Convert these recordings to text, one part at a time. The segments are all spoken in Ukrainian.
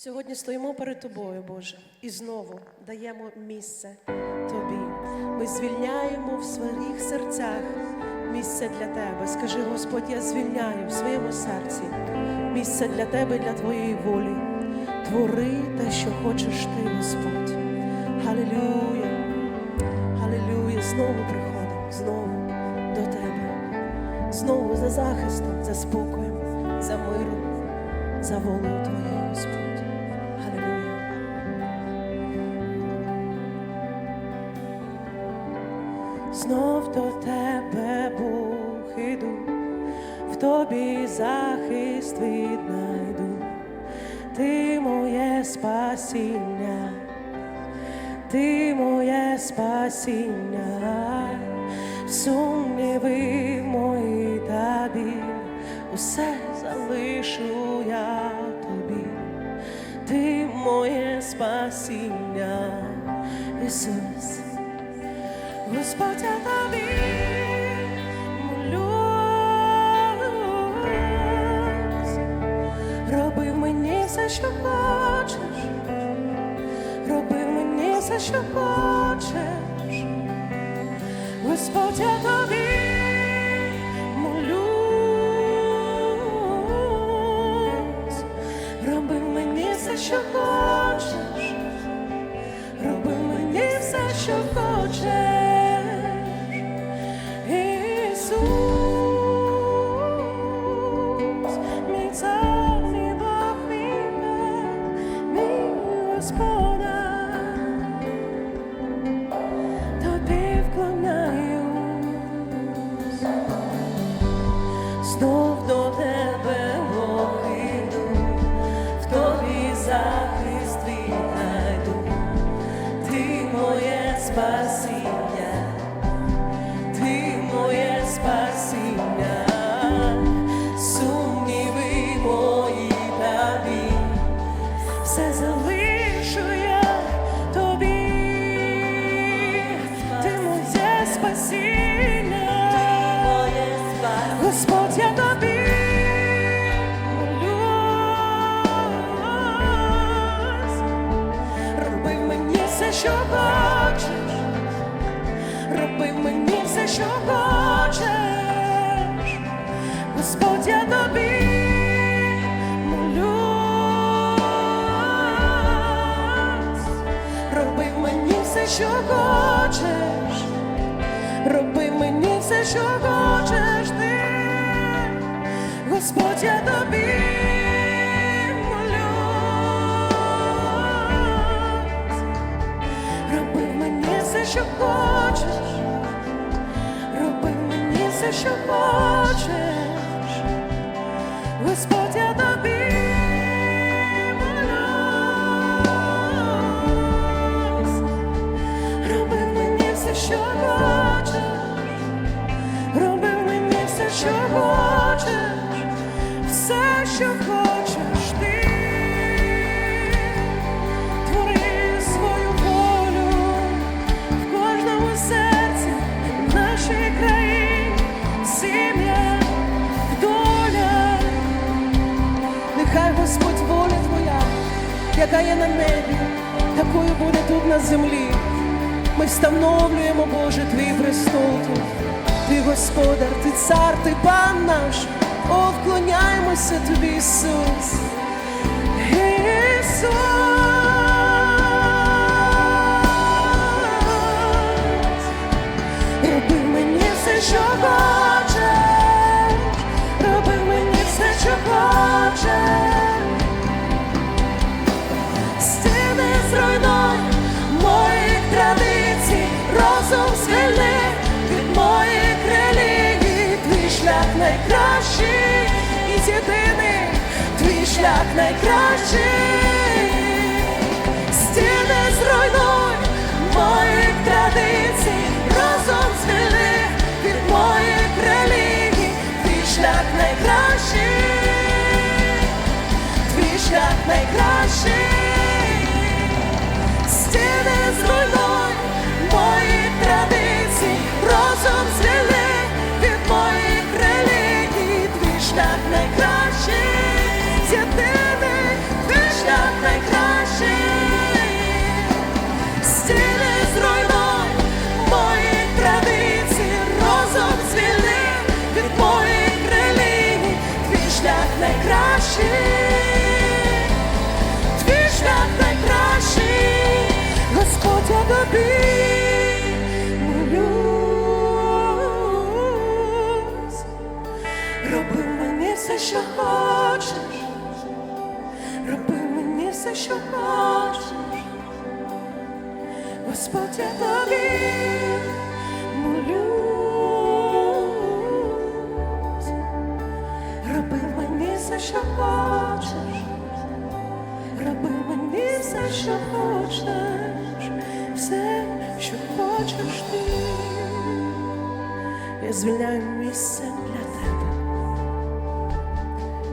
Сьогодні стоїмо перед тобою, Боже, і знову даємо місце Тобі. Ми звільняємо в своїх серцях місце для Тебе. Скажи, Господь, я звільняю в своєму серці місце для Тебе, і для Твоєї волі. Твори те, що хочеш ти, Господь. Халилюя, Халилюя. Знову приходимо, знову до Тебе, знову за захистом, за спокоєм, за миром, за волею Твоєю, Господь. Знов до тебе, Бог, іду, в тобі захист віднайду, ти моє спасіння, ти моє спасіння, сумніви мої тобі, усе залишу я тобі, ти моє спасіння, Ісус. Господь, я тобі молюсь, роби мені все, що хочеш, роби мені все, що хочеш, Господь, я тобі молюсь, роби мені все, що хочеш. firstborn. Що хочеш, Господь, я тобі молюсь, мені все, що хочеш, роби мені все, що хочеш ти, Господь, я тобі що хочеш, все, що хочеш, Господь, я тобі що хочеш, роби мені все, що хочеш, все, що хочеш яка є на небі, такою буде тут на землі. Ми встановлюємо, Боже, Твій престол тут. Ти Господар, ти цар, ти пан наш. О, вклоняємося Тобі, Ісус. Ісус. Розум звільни від моїх релігій, твій шлях найкращий і єдиний, твій шлях найкращий. Стіни зруйнуй Господь я тобі роби мені що хочеш, роби мені все, що хочеш, Господь я тобі. Що хочеш. Роби мені все, що хочеш, все, що хочеш ти. Я звільняю місце для тебе.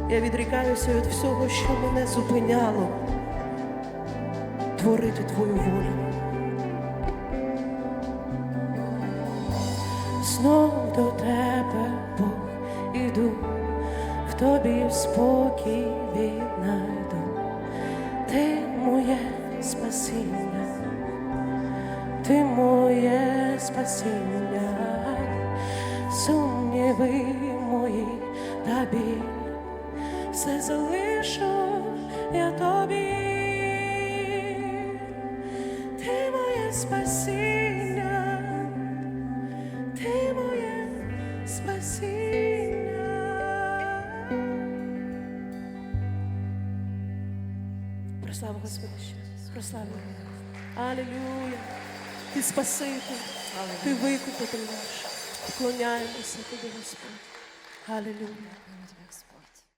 Я відрікаюся від всього, що мене зупиняло творити твою волю. Ти моє спасіння, сумніви мої та все залишу я тобі, ти моє спасіння, ти моє спасіння. Прослава раз. Прослава. Алілюя. Ти спаситель, ти викупитель наш. Вклоняємося тобі, Господь. Алілюя.